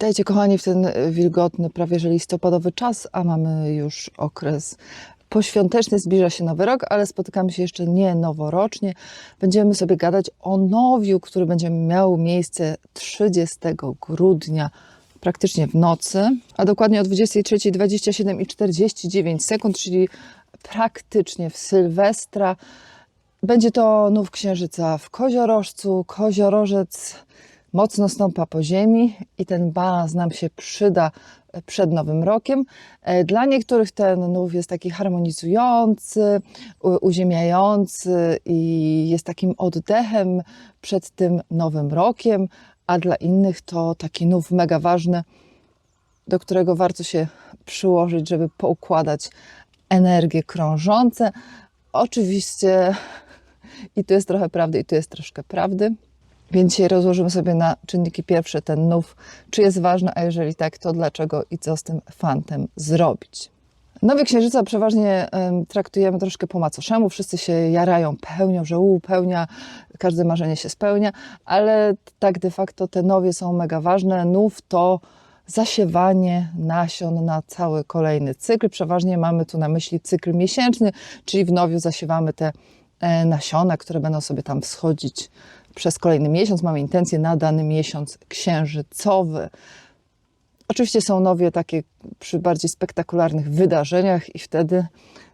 Witajcie kochani w ten wilgotny, prawie że listopadowy czas, a mamy już okres poświąteczny, zbliża się nowy rok, ale spotykamy się jeszcze nie noworocznie. Będziemy sobie gadać o nowiu, który będzie miał miejsce 30 grudnia, praktycznie w nocy, a dokładnie o 23.27 i 49 sekund, czyli praktycznie w Sylwestra. Będzie to nów księżyca w koziorożcu. Koziorożec mocno stąpa po ziemi i ten balans nam się przyda przed Nowym Rokiem. E, Dla niektórych ten nów jest taki harmonizujący, uziemiający i jest takim oddechem przed tym Nowym Rokiem, a dla innych to taki nów mega ważny, do którego warto się przyłożyć, żeby poukładać energie krążące. Oczywiście i tu jest trochę prawdy, i tu jest troszkę prawdy. Więc dzisiaj rozłożymy sobie na czynniki pierwsze ten nów, czy jest ważny, a jeżeli tak, to dlaczego i co z tym fantem zrobić. Nowy księżyca przeważnie em, traktujemy troszkę po macoszemu. Wszyscy się jarają pełnią, że u, pełnia, każde marzenie się spełnia, ale tak de facto te nowie są mega ważne. Nów to zasiewanie nasion na cały kolejny cykl. Przeważnie mamy tu na myśli cykl miesięczny, czyli w nowiu zasiewamy te e, nasiona, które będą sobie tam wschodzić przez kolejny miesiąc. Mamy intencje na dany miesiąc księżycowy. Oczywiście są nowie takie przy bardziej spektakularnych wydarzeniach i wtedy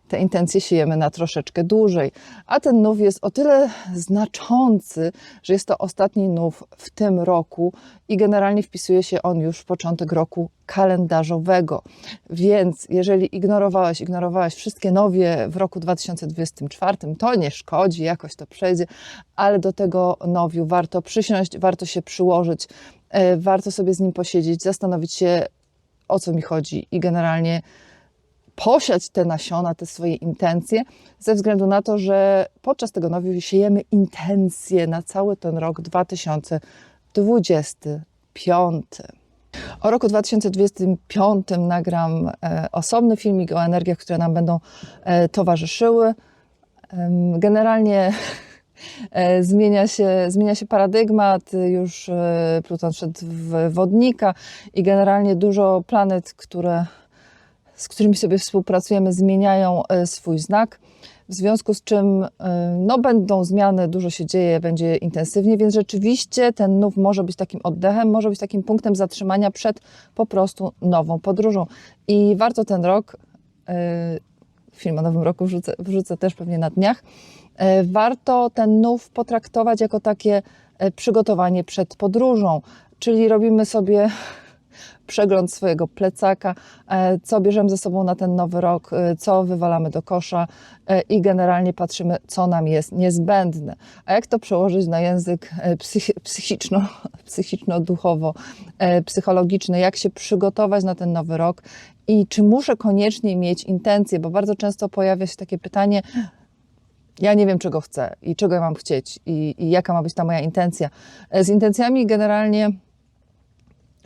te intencje siejemy na troszeczkę dłużej. A ten nów jest o tyle znaczący, że jest to ostatni nów w tym roku i generalnie wpisuje się on już w początek roku kalendarzowego. Więc jeżeli ignorowałeś, ignorowałeś wszystkie nowie w roku 2024, to nie szkodzi, jakoś to przejdzie, ale do tego nowiu warto przysiąść, warto się przyłożyć, e, warto sobie z nim posiedzieć, zastanowić się, o co mi chodzi i generalnie posiać te nasiona, te swoje intencje, ze względu na to, że podczas tego nowiu siejemy intencje na cały ten rok 2025. O roku 2025 nagram e, osobny filmik o energiach, które nam będą e, towarzyszyły. Generalnie e, zmienia się, zmienia się paradygmat, już Pluton wszedł w wodnika i generalnie dużo planet, które z którymi sobie współpracujemy, zmieniają e, swój znak. W związku z czym e, no, będą zmiany, dużo się dzieje, będzie intensywnie, więc rzeczywiście ten nów może być takim oddechem, może być takim punktem zatrzymania przed po prostu nową podróżą. I warto ten rok, e, film o nowym roku wrzucę, wrzucę też pewnie na dniach, warto ten nów potraktować jako takie przygotowanie przed podróżą. Czyli robimy sobie przegląd swojego plecaka, e, co bierzemy ze sobą na ten nowy rok, e, co wywalamy do kosza e, i generalnie patrzymy, co nam jest niezbędne. A jak to przełożyć na język psychi- psychiczno, psychiczno-duchowo, psychologiczny, jak się przygotować na ten nowy rok i czy muszę koniecznie mieć intencje, bo bardzo często pojawia się takie pytanie, ja nie wiem, czego chcę i czego ja mam chcieć i, i jaka ma być ta moja intencja. Z intencjami generalnie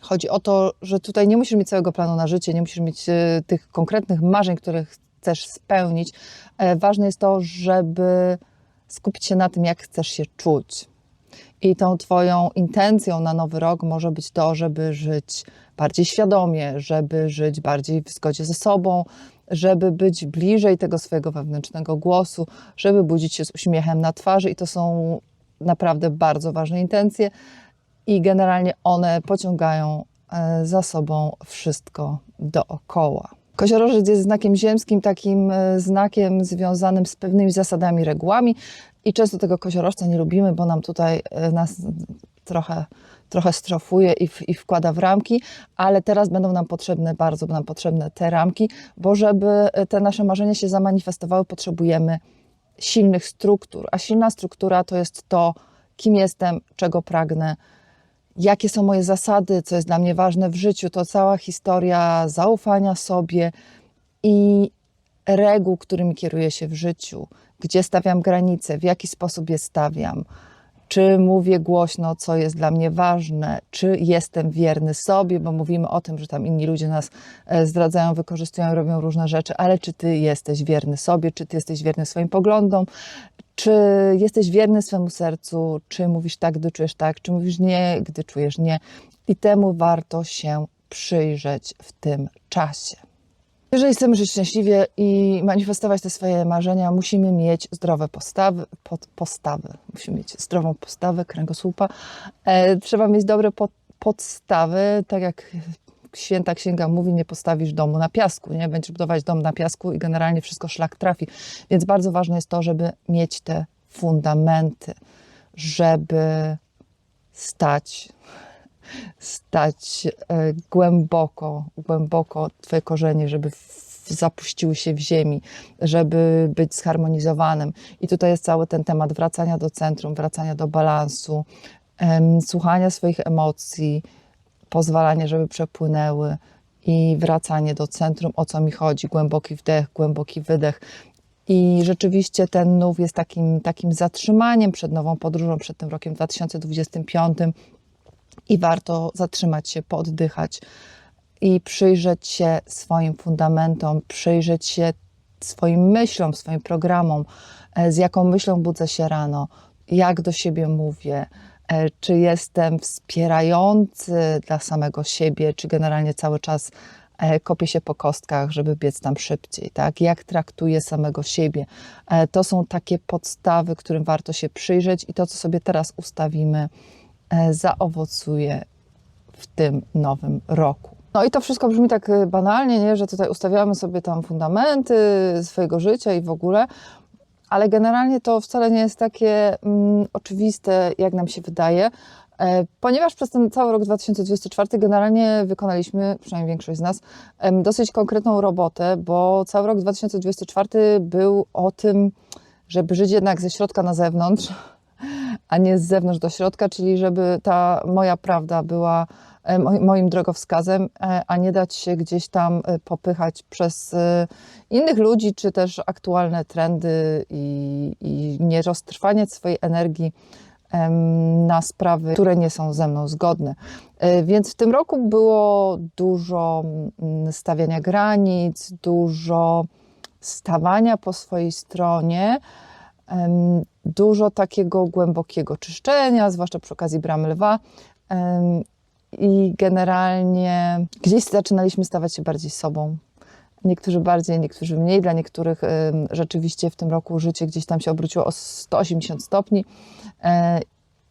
Chodzi o to, że tutaj nie musisz mieć całego planu na życie, nie musisz mieć e, tych konkretnych marzeń, które chcesz spełnić. E, Ważne jest to, żeby skupić się na tym, jak chcesz się czuć. I tą Twoją intencją na nowy rok może być to, żeby żyć bardziej świadomie, żeby żyć bardziej w zgodzie ze sobą, żeby być bliżej tego swojego wewnętrznego głosu, żeby budzić się z uśmiechem na twarzy. I to są naprawdę bardzo ważne intencje i generalnie one pociągają e, za sobą wszystko dookoła. Koziorożec jest znakiem ziemskim, takim e, znakiem związanym z pewnymi zasadami, regułami i często tego koziorożca nie lubimy, bo nam tutaj e, nas trochę, trochę strofuje i, w, i wkłada w ramki, ale teraz będą nam potrzebne, bardzo nam potrzebne te ramki, bo żeby te nasze marzenia się zamanifestowały, potrzebujemy silnych struktur, a silna struktura to jest to, kim jestem, czego pragnę, jakie są moje zasady, co jest dla mnie ważne w życiu. To cała historia zaufania sobie i reguł, którymi kieruję się w życiu, gdzie stawiam granice, w jaki sposób je stawiam. Czy mówię głośno, co jest dla mnie ważne, czy jestem wierny sobie, bo mówimy o tym, że tam inni ludzie nas e, zdradzają, wykorzystują, robią różne rzeczy, ale czy ty jesteś wierny sobie, czy ty jesteś wierny swoim poglądom, czy jesteś wierny swemu sercu, czy mówisz tak, gdy czujesz tak, czy mówisz nie, gdy czujesz nie. I temu warto się przyjrzeć w tym czasie. Jeżeli chcemy żyć szczęśliwie i manifestować te swoje marzenia, musimy mieć zdrowe postawy, pod, postawy. Musimy mieć zdrową postawę, kręgosłupa. E, trzeba mieć dobre pod, podstawy, tak jak święta księga mówi, nie postawisz domu na piasku, nie? Będziesz budować dom na piasku i generalnie wszystko szlak trafi. Więc bardzo ważne jest to, żeby mieć te fundamenty, żeby stać stać e, głęboko, głęboko Twoje korzenie, żeby zapuściły się w ziemi, żeby być zharmonizowanym. I tutaj jest cały ten temat wracania do centrum, wracania do balansu, słuchania swoich emocji, pozwalanie, żeby przepłynęły i wracanie do centrum, o co mi chodzi, głęboki wdech, głęboki wydech. I rzeczywiście ten nów jest takim, takim zatrzymaniem przed nową podróżą, przed tym rokiem 2025 i warto zatrzymać się, pooddychać i przyjrzeć się swoim fundamentom, przyjrzeć się swoim myślom, swoim programom, e, z jaką myślą budzę się rano, jak do siebie mówię, czy jestem wspierający dla samego siebie, czy generalnie cały czas e, kopię się po kostkach, żeby biec tam szybciej, tak? Jak traktuję samego siebie. To są takie podstawy, którym warto się przyjrzeć i to, co sobie teraz ustawimy, E, zaowocuje w tym nowym roku. No i to wszystko brzmi tak e, banalnie, nie? że tutaj ustawiamy sobie tam fundamenty swojego życia i w ogóle, ale generalnie to wcale nie jest takie mm, oczywiste, jak nam się wydaje, e, ponieważ przez ten cały rok 2024 generalnie wykonaliśmy, przynajmniej większość z nas, dosyć konkretną robotę, bo cały rok 2024 był o tym, żeby żyć jednak ze środka na zewnątrz, a nie z zewnątrz do środka, czyli żeby ta moja prawda była e, moim drogowskazem, e, a nie dać się gdzieś tam e, popychać przez innych ludzi, czy też aktualne trendy i, i nie roztrwaniać swojej energii na sprawy, które nie są ze mną zgodne. Więc w tym roku było dużo mm, stawiania granic, dużo stawania po swojej stronie dużo takiego głębokiego czyszczenia, zwłaszcza przy okazji bramy lwa. I generalnie gdzieś zaczynaliśmy stawać się bardziej sobą. Niektórzy bardziej, niektórzy mniej. Dla niektórych rzeczywiście w tym roku życie gdzieś tam się obróciło o 180 stopni e,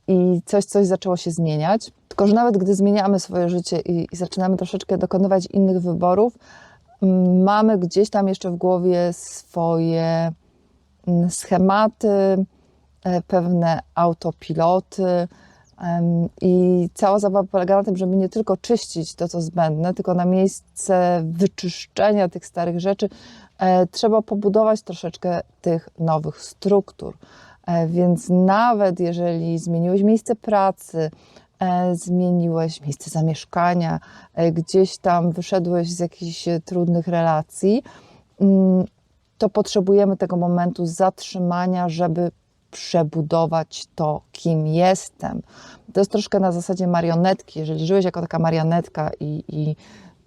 i coś, coś zaczęło się zmieniać. Tylko, że nawet gdy zmieniamy swoje życie i, zaczynamy troszeczkę dokonywać innych wyborów, mamy gdzieś tam jeszcze w głowie swoje schematy, pewne autopiloty. I cała zabawa polega na tym, żeby nie tylko czyścić to, co zbędne, tylko na miejsce wyczyszczenia tych starych rzeczy e, trzeba pobudować troszeczkę tych nowych struktur. E, więc nawet jeżeli zmieniłeś miejsce pracy, zmieniłeś miejsce zamieszkania, gdzieś tam wyszedłeś z jakichś trudnych relacji, mm, to potrzebujemy tego momentu zatrzymania, żeby przebudować to, kim jestem. To jest troszkę na zasadzie marionetki. Jeżeli żyłeś jako taka marionetka i, i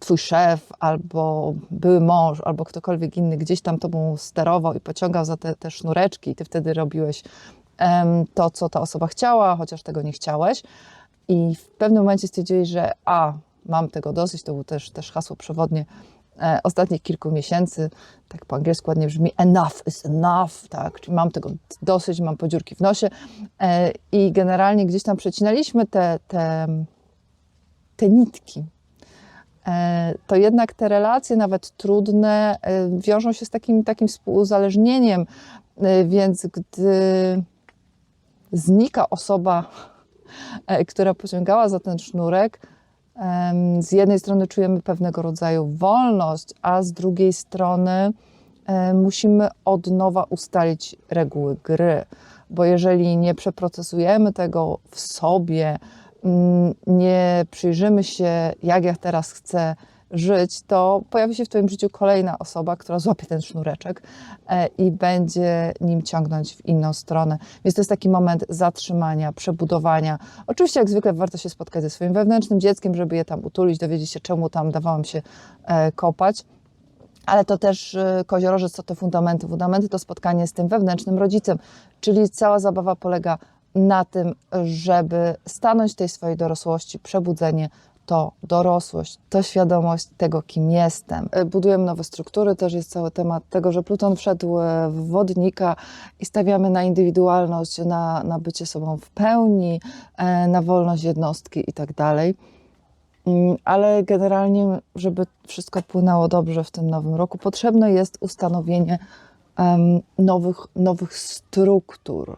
twój szef, albo były mąż, albo ktokolwiek inny gdzieś tam tobą sterował i pociągał za te, te sznureczki, i ty wtedy robiłeś to, co ta osoba chciała, chociaż tego nie chciałeś. I w pewnym momencie stwierdziłeś, że a, mam tego dosyć, to było też, też hasło przewodnie ostatnich kilku miesięcy, tak po angielsku ładnie brzmi enough is enough, tak, czyli mam tego dosyć, mam podziurki w nosie. E, i generalnie gdzieś tam przecinaliśmy te, te, te nitki. E, to jednak te relacje, nawet trudne, wiążą się z takim, takim współuzależnieniem, więc gdy znika osoba, która pociągała za ten sznurek, z jednej strony czujemy pewnego rodzaju wolność, a z drugiej strony musimy od nowa ustalić reguły gry, bo jeżeli nie przeprocesujemy tego w sobie, mm, nie przyjrzymy się, jak ja teraz chcę żyć, to pojawi się w Twoim życiu kolejna osoba, która złapie ten sznureczek e, i będzie nim ciągnąć w inną stronę. Więc to jest taki moment zatrzymania, przebudowania. Oczywiście, jak zwykle, warto się spotkać ze swoim wewnętrznym dzieckiem, żeby je tam utulić, dowiedzieć się, czemu tam dawałam się e, kopać. Ale to też e, koziorożec, co te fundamenty? Fundamenty to spotkanie z tym wewnętrznym rodzicem, czyli cała zabawa polega na tym, żeby stanąć tej swojej dorosłości, przebudzenie to dorosłość, to świadomość tego, kim jestem. E, Budujemy nowe struktury, też jest cały temat tego, że Pluton wszedł e, w wodnika i stawiamy na indywidualność, na, na bycie sobą w pełni, e, na wolność jednostki i tak dalej. Mm, Ale generalnie, żeby wszystko płynęło dobrze w tym nowym roku, potrzebne jest ustanowienie nowych, nowych struktur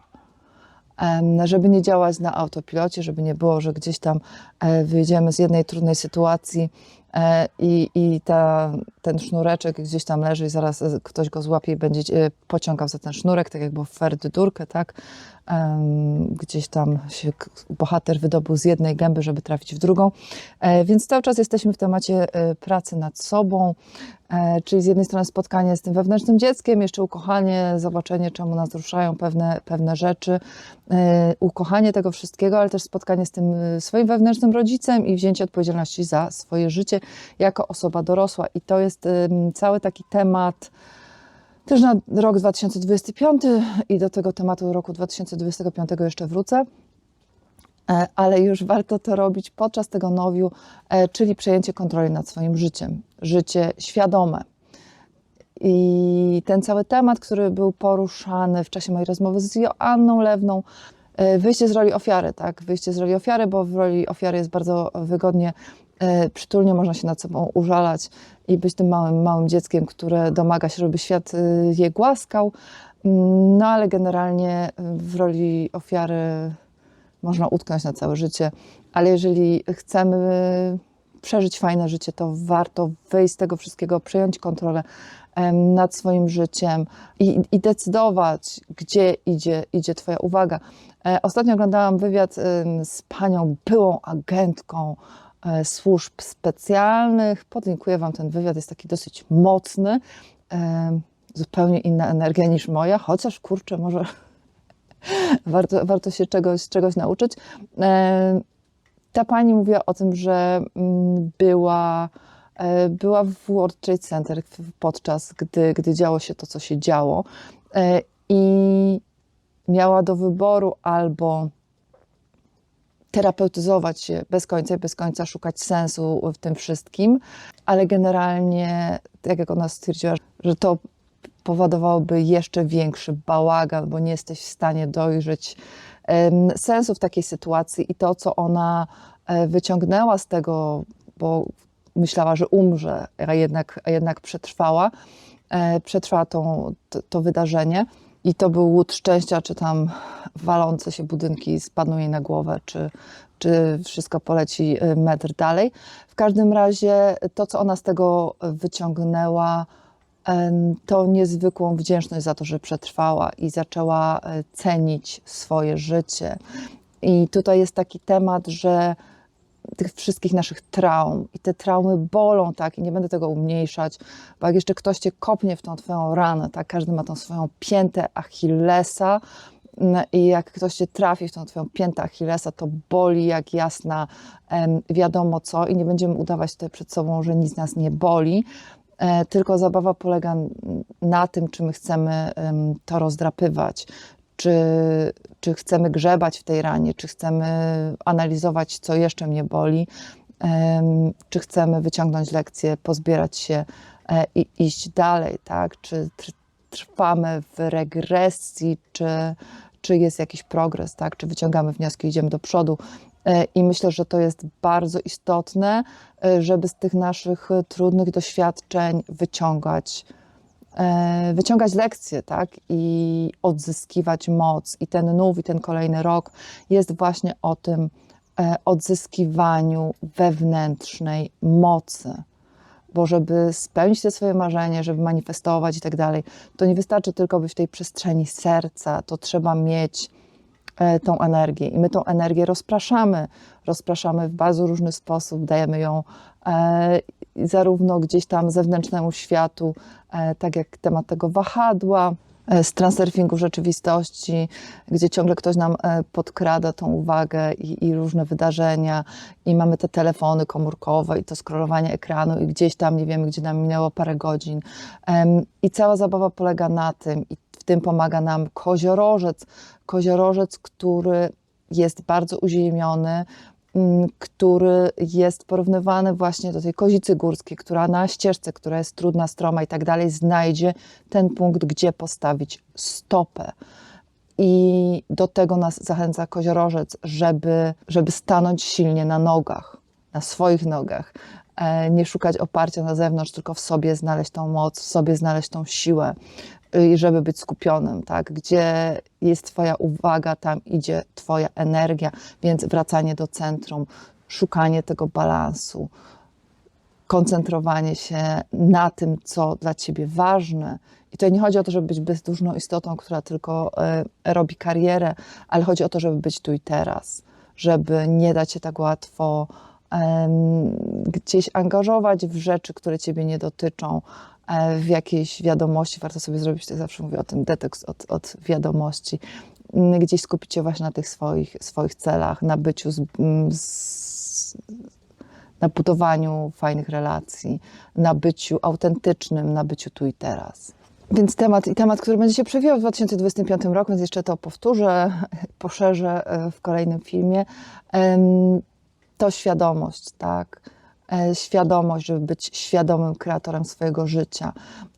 żeby nie działać na autopilocie, żeby nie było, że gdzieś tam wyjdziemy z jednej trudnej sytuacji e, i, i ta, ten sznureczek gdzieś tam leży i zaraz e, ktoś go złapie i będzie e, pociągał za ten sznurek, tak jak było w Ferdydurkę, tak? Gdzieś tam się bohater wydobył z jednej gęby, żeby trafić w drugą. E, Więc cały czas jesteśmy w temacie e, pracy nad sobą, e, czyli z jednej strony spotkanie z tym wewnętrznym dzieckiem, jeszcze ukochanie, zobaczenie, czemu nas ruszają pewne, pewne rzeczy, e, ukochanie tego wszystkiego, ale też spotkanie z tym e, swoim wewnętrznym rodzicem i wzięcie odpowiedzialności za swoje życie jako osoba dorosła. I to jest cały taki temat też na rok 2025 i do tego tematu roku 2025 jeszcze wrócę. E, Ale już warto to robić podczas tego nowiu, e, czyli przejęcie kontroli nad swoim życiem. Życie świadome. I ten cały temat, który był poruszany w czasie mojej rozmowy z Joanną Lewną, wyjście z roli ofiary, tak? Wyjście z roli ofiary, bo w roli ofiary jest bardzo wygodnie, e, przytulnie można się nad sobą użalać i być tym małym, małym dzieckiem, które domaga się, żeby świat e, je głaskał. Mm, No ale generalnie e, w roli ofiary można utknąć na całe życie, ale jeżeli chcemy przeżyć fajne życie, to warto wyjść z tego wszystkiego, przejąć kontrolę nad swoim życiem i, i decydować, gdzie idzie, idzie Twoja uwaga. E, Ostatnio oglądałam wywiad z panią byłą agentką e, służb specjalnych. Podlinkuję Wam ten wywiad, jest taki dosyć mocny. Zupełnie inna energia niż moja, chociaż kurczę, może warto, warto się czegoś, czegoś nauczyć. Ta pani mówiła o tym, że mm, była, była w World Trade Center podczas gdy, gdy działo się to, co się działo. E, i miała do wyboru albo terapeutyzować się bez końca i bez końca szukać sensu w tym wszystkim, ale generalnie, tak jak ona stwierdziła, że to powodowałoby jeszcze większy bałagan, bo nie jesteś w stanie dojrzeć sensu w takiej sytuacji i to, co ona e, wyciągnęła z tego, bo myślała, że umrze, a jednak, a jednak przetrwała, e, przetrwała tą, to, to wydarzenie i to był łód szczęścia, czy tam walące się budynki spadną jej na głowę, czy, czy wszystko poleci e, metr dalej. W każdym razie to, co ona z tego wyciągnęła, em, to niezwykłą wdzięczność za to, że przetrwała i zaczęła e, cenić swoje życie. I tutaj jest taki temat, że tych wszystkich naszych traum. I te traumy bolą, tak, i nie będę tego umniejszać, bo jak jeszcze ktoś cię kopnie w tą twoją ranę, tak, każdy ma tą swoją piętę Achillesa mm, i jak ktoś cię trafi w tą twoją piętę Achillesa, to boli jak jasna wiadomo co i nie będziemy udawać tutaj przed sobą, że nic nas nie boli, E, tylko zabawa polega na tym, czy my chcemy em, to rozdrapywać, czy, czy chcemy grzebać w tej ranie, czy chcemy analizować, co jeszcze mnie boli, czy chcemy wyciągnąć lekcje, pozbierać się e, i iść dalej, tak? Czy tr- trwamy w regresji, czy, czy jest jakiś progres, tak? Czy wyciągamy wnioski, idziemy do przodu. E, I myślę, że to jest bardzo istotne, e, żeby z tych naszych trudnych doświadczeń wyciągać, wyciągać lekcje, tak? I odzyskiwać moc. I ten nów, i ten kolejny rok jest właśnie o tym e, odzyskiwaniu wewnętrznej mocy. Bo żeby spełnić te swoje marzenie, żeby manifestować i tak dalej, to nie wystarczy tylko być w tej przestrzeni serca, to trzeba mieć e, tą energię. I my tą energię rozpraszamy. Rozpraszamy w bardzo różny sposób, dajemy ją e, zarówno gdzieś tam zewnętrznemu światu, e, tak jak temat tego wahadła, e, z transurfingu rzeczywistości, gdzie ciągle ktoś nam e, podkrada tą uwagę i, i różne wydarzenia, i mamy te telefony komórkowe i to scrollowanie ekranu, i gdzieś tam nie wiemy, gdzie nam minęło parę godzin. I cała zabawa polega na tym, i w tym pomaga nam koziorożec. Koziorożec, który jest bardzo uziemiony, który jest porównywany właśnie do tej kozicy górskiej, która na ścieżce, która jest trudna, stroma i tak dalej, znajdzie ten punkt, gdzie postawić stopę. I do tego nas zachęca koziorożec, żeby, żeby stanąć silnie na nogach, na swoich nogach. E, Nie szukać oparcia na zewnątrz, tylko w sobie znaleźć tą moc, w sobie znaleźć tą siłę i żeby być skupionym, tak? Gdzie jest Twoja uwaga, tam idzie Twoja energia, więc wracanie do centrum, szukanie tego balansu, koncentrowanie się na tym, co dla Ciebie ważne. I to nie chodzi o to, żeby być bezduszną istotą, która tylko e, robi karierę, ale chodzi o to, żeby być tu i teraz, żeby nie dać się tak łatwo em, gdzieś angażować w rzeczy, które Ciebie nie dotyczą, w jakiejś wiadomości. Warto sobie zrobić, tak zawsze mówię o tym, detoks od, od wiadomości. Mm, Gdzieś skupić się właśnie na tych swoich, swoich celach, na byciu z, mm, z, na budowaniu fajnych relacji, na byciu autentycznym, na byciu tu i teraz. Więc temat, i temat, który będzie się przewijał w 2025 roku, więc jeszcze to powtórzę, poszerzę e, w kolejnym filmie, to świadomość, tak? E, Świadomość, żeby być świadomym kreatorem swojego życia.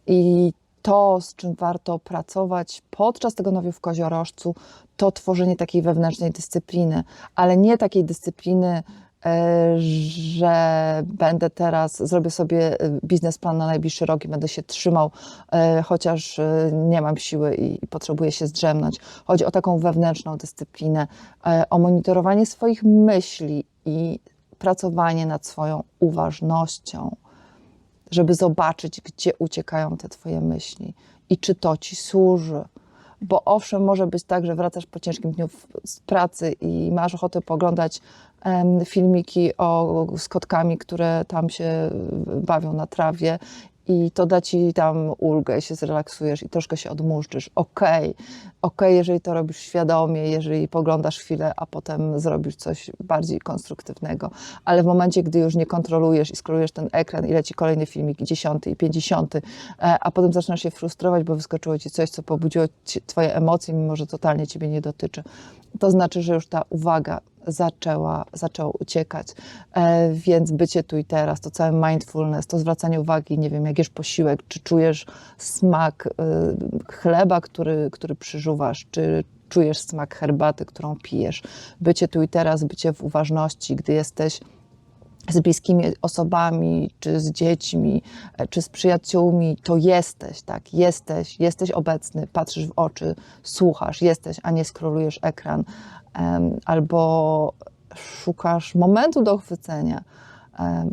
I to, z czym warto pracować podczas tego nowiu w koziorożcu, to tworzenie takiej wewnętrznej dyscypliny, ale nie takiej dyscypliny, e, że będę teraz, zrobię sobie e, biznesplan na najbliższy rok i będę się trzymał, chociaż nie mam siły i, potrzebuję się zdrzemnąć. Chodzi o taką wewnętrzną dyscyplinę, o monitorowanie swoich myśli i pracowanie nad swoją uważnością, żeby zobaczyć, gdzie uciekają te Twoje myśli i czy to Ci służy. Bo owszem, może być tak, że wracasz po ciężkim dniu z pracy i masz ochotę poglądać filmiki o, z kotkami, które tam się bawią na trawie i to da ci tam ulgę, się zrelaksujesz i troszkę się odmurzysz. Okej, okej, jeżeli to robisz świadomie, jeżeli poglądasz chwilę, a potem zrobisz coś bardziej konstruktywnego, ale w momencie, gdy już nie kontrolujesz i skrolujesz ten ekran i leci kolejny filmik, dziesiąty i pięćdziesiąty, e, a potem zaczynasz się frustrować, bo wyskoczyło ci coś, co pobudziło ci twoje emocje, mimo że totalnie ciebie nie dotyczy, to znaczy, że już ta uwaga zaczęła, zaczęła uciekać. E, więc bycie tu i teraz, to cały mindfulness, to zwracanie uwagi, nie wiem, jak jesz posiłek, czy czujesz smak y, chleba, który, który przyżuwasz, czy czujesz smak herbaty, którą pijesz. Bycie tu i teraz, bycie w uważności, gdy jesteś z bliskimi osobami, czy z dziećmi, e, czy z przyjaciółmi, to jesteś, tak, jesteś, jesteś obecny, patrzysz w oczy, słuchasz, jesteś, a nie skrolujesz ekran, albo szukasz momentu do chwycenia,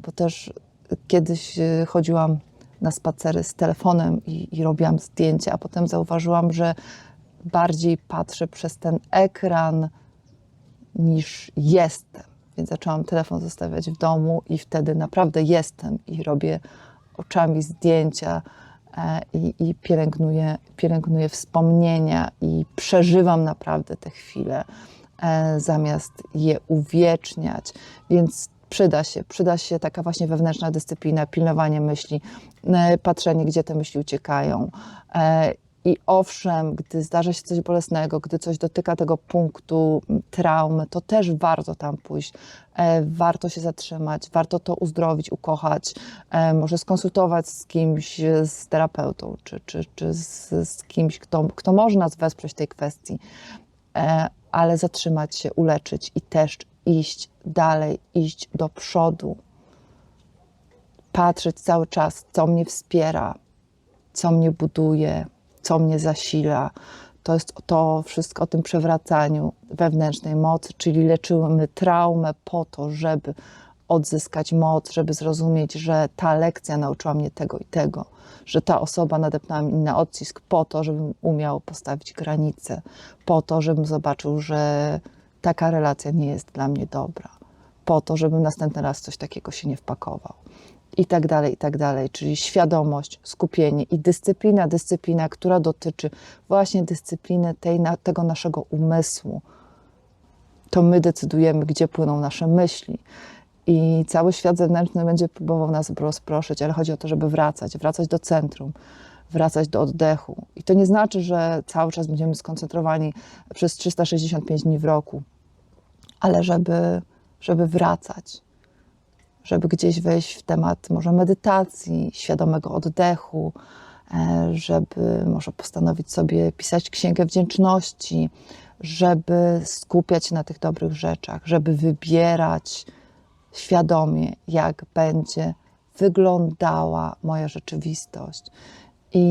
bo też kiedyś e, chodziłam na spacery z telefonem i, i robiłam zdjęcia, a potem zauważyłam, że bardziej patrzę przez ten ekran niż jestem. Więc zaczęłam telefon zostawiać w domu i wtedy naprawdę jestem i robię oczami zdjęcia e, i, i pielęgnuję, pielęgnuję wspomnienia i przeżywam naprawdę te chwile, e, zamiast je uwieczniać. Więc przyda się, przyda się taka właśnie wewnętrzna dyscyplina, pilnowanie myśli, e, patrzenie, gdzie te myśli uciekają. I owszem, gdy zdarza się coś bolesnego, gdy coś dotyka tego punktu traumy, to też warto tam pójść. E, Warto się zatrzymać, warto to uzdrowić, ukochać, e, może skonsultować z kimś, e, z terapeutą, czy, czy, czy z, z kimś, kto, kto może nas wesprzeć w tej kwestii, ale zatrzymać się, uleczyć i też iść dalej, iść do przodu, patrzeć cały czas, co mnie wspiera, co mnie buduje, co mnie zasila. To jest to wszystko o tym przewracaniu wewnętrznej mocy, czyli leczymy traumę po to, żeby odzyskać moc, żeby zrozumieć, że ta lekcja nauczyła mnie tego i tego, że ta osoba nadepnęła mi na odcisk po to, żebym umiał postawić granice, po to, żebym zobaczył, że taka relacja nie jest dla mnie dobra, po to, żebym następny raz coś takiego się nie wpakował i tak dalej, i tak dalej. Czyli świadomość, skupienie i dyscyplina, dyscyplina, która dotyczy właśnie dyscypliny tej, tego naszego umysłu. To my decydujemy, gdzie płyną nasze myśli. I cały świat zewnętrzny będzie próbował nas rozproszyć, ale chodzi o to, żeby wracać, wracać do centrum, wracać do oddechu. I to nie znaczy, że cały czas będziemy skoncentrowani przez 365 dni w roku, ale żeby, żeby wracać, żeby gdzieś wejść w temat może medytacji, świadomego oddechu, e, żeby może postanowić sobie pisać księgę wdzięczności, żeby skupiać się na tych dobrych rzeczach, żeby wybierać świadomie, jak będzie wyglądała moja rzeczywistość. I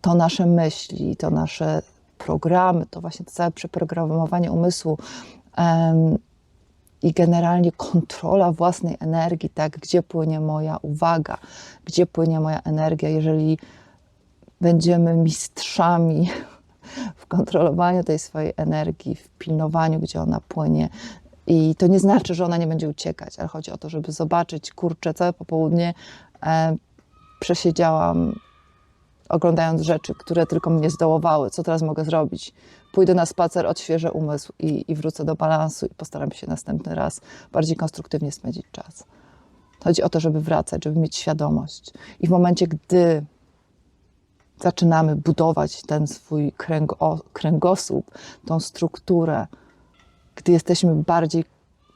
to nasze myśli, to nasze programy, to właśnie to całe przeprogramowanie umysłu i generalnie kontrola własnej energii, tak, gdzie płynie moja uwaga, gdzie płynie moja energia, jeżeli będziemy mistrzami w kontrolowaniu tej swojej energii, w pilnowaniu, gdzie ona płynie. I to nie znaczy, że ona nie będzie uciekać, ale chodzi o to, żeby zobaczyć, kurczę, całe popołudnie e, przesiedziałam oglądając rzeczy, które tylko mnie zdołowały. Co teraz mogę zrobić? Pójdę na spacer, odświeżę umysł i, i wrócę do balansu i postaram się następny raz bardziej konstruktywnie spędzić czas. Chodzi o to, żeby wracać, żeby mieć świadomość. I w momencie, gdy zaczynamy budować ten swój kręgo, kręgosłup, tą strukturę, gdy jesteśmy bardziej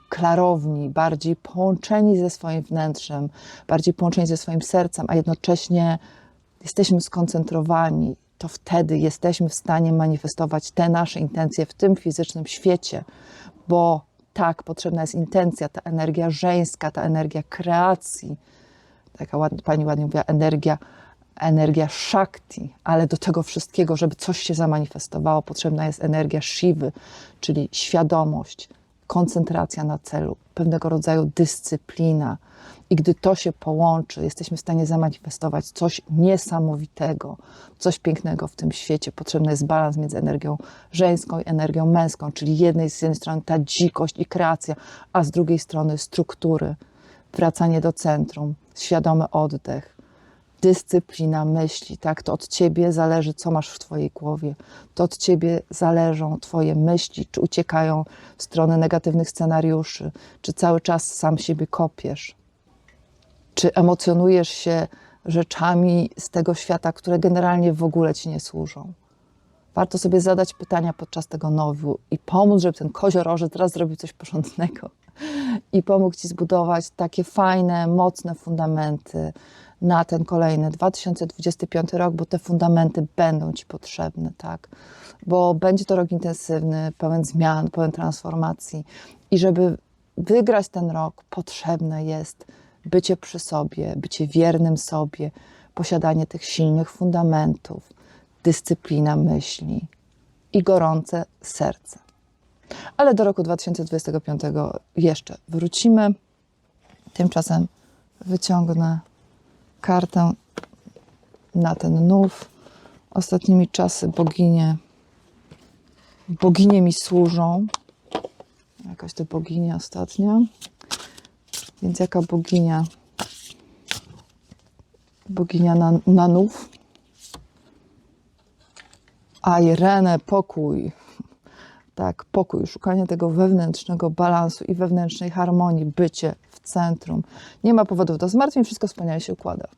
klarowni, bardziej połączeni ze swoim wnętrzem, bardziej połączeni ze swoim sercem, a jednocześnie jesteśmy skoncentrowani, to wtedy jesteśmy w stanie manifestować te nasze intencje w tym fizycznym świecie, bo tak, potrzebna jest intencja, ta energia żeńska, ta energia kreacji, taka ładnie, pani ładnie mówiła, energia, energia Shakti, ale do tego wszystkiego, żeby coś się zamanifestowało, potrzebna jest energia Shivy, czyli świadomość, koncentracja na celu, pewnego rodzaju dyscyplina. I gdy to się połączy, jesteśmy w stanie zamanifestować coś niesamowitego, coś pięknego w tym świecie. Potrzebny jest balans między energią żeńską i energią męską, czyli jednej z jednej strony ta dzikość i kreacja, a z drugiej strony struktury, wracanie do centrum, świadomy oddech, dyscyplina myśli, tak? To od ciebie zależy, co masz w twojej głowie. To od ciebie zależą twoje myśli, czy uciekają w stronę negatywnych scenariuszy, czy cały czas sam siebie kopiesz, czy emocjonujesz się rzeczami z tego świata, które generalnie w ogóle ci nie służą. Warto sobie zadać pytania podczas tego nowiu i pomóc, żeby ten koziorożec teraz zrobił coś porządnego i pomógł ci zbudować takie fajne, mocne fundamenty na ten kolejny 2025 rok, bo te fundamenty będą ci potrzebne, tak? Bo będzie to rok intensywny, pełen zmian, pełen transformacji i żeby wygrać ten rok, potrzebne jest bycie przy sobie, bycie wiernym sobie, posiadanie tych silnych fundamentów, dyscyplina myśli i gorące serce. Ale do roku 2025 jeszcze wrócimy. Tymczasem wyciągnę kartę na ten nów. Ostatnimi czasy boginie, boginie mi służą. Jakaś to boginia ostatnio. Więc jaka boginia? Boginia na, na nów. A Irenę, pokój. Tak, pokój, szukanie tego wewnętrznego balansu i wewnętrznej harmonii, bycie w centrum. Nie ma powodów do zmartwień, wszystko wspaniale się układa.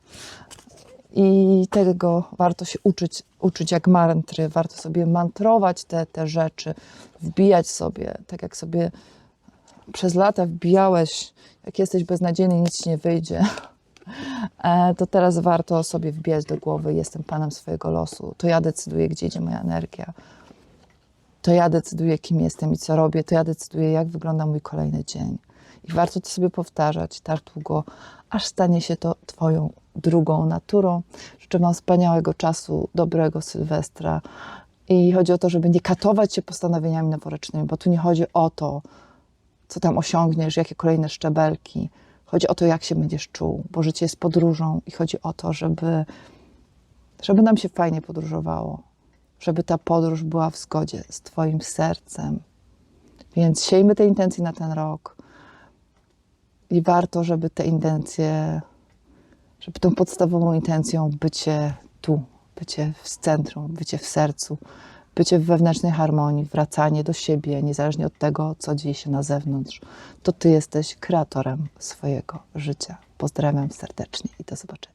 I tego warto się uczyć, uczyć jak mantry, warto sobie mantrować te, te rzeczy, wbijać sobie, tak jak sobie przez lata wbijałeś, jak jesteś beznadziejny, nic nie wyjdzie, to teraz warto sobie wbijać do głowy, jestem panem swojego losu, to ja decyduję, gdzie idzie moja energia, to ja decyduję, kim jestem i co robię, to ja decyduję, jak wygląda mój kolejny dzień. I warto to sobie powtarzać tak długo, aż stanie się to Twoją drugą naturą. Życzę Wam wspaniałego czasu, dobrego Sylwestra. I chodzi o to, żeby nie katować się postanowieniami noworocznymi, bo tu nie chodzi o to, co tam osiągniesz, jakie kolejne szczebelki. Chodzi o to, jak się będziesz czuł, bo życie jest podróżą i chodzi o to, żeby, żeby nam się fajnie podróżowało, żeby ta podróż była w zgodzie z Twoim sercem. Więc siejmy te intencje na ten rok i warto, żeby te intencje, żeby tą podstawową intencją bycie tu, bycie w centrum, bycie w sercu, bycie w wewnętrznej harmonii, wracanie do siebie, niezależnie od tego, co dzieje się na zewnątrz, to Ty jesteś kreatorem swojego życia. Pozdrawiam serdecznie i do zobaczenia.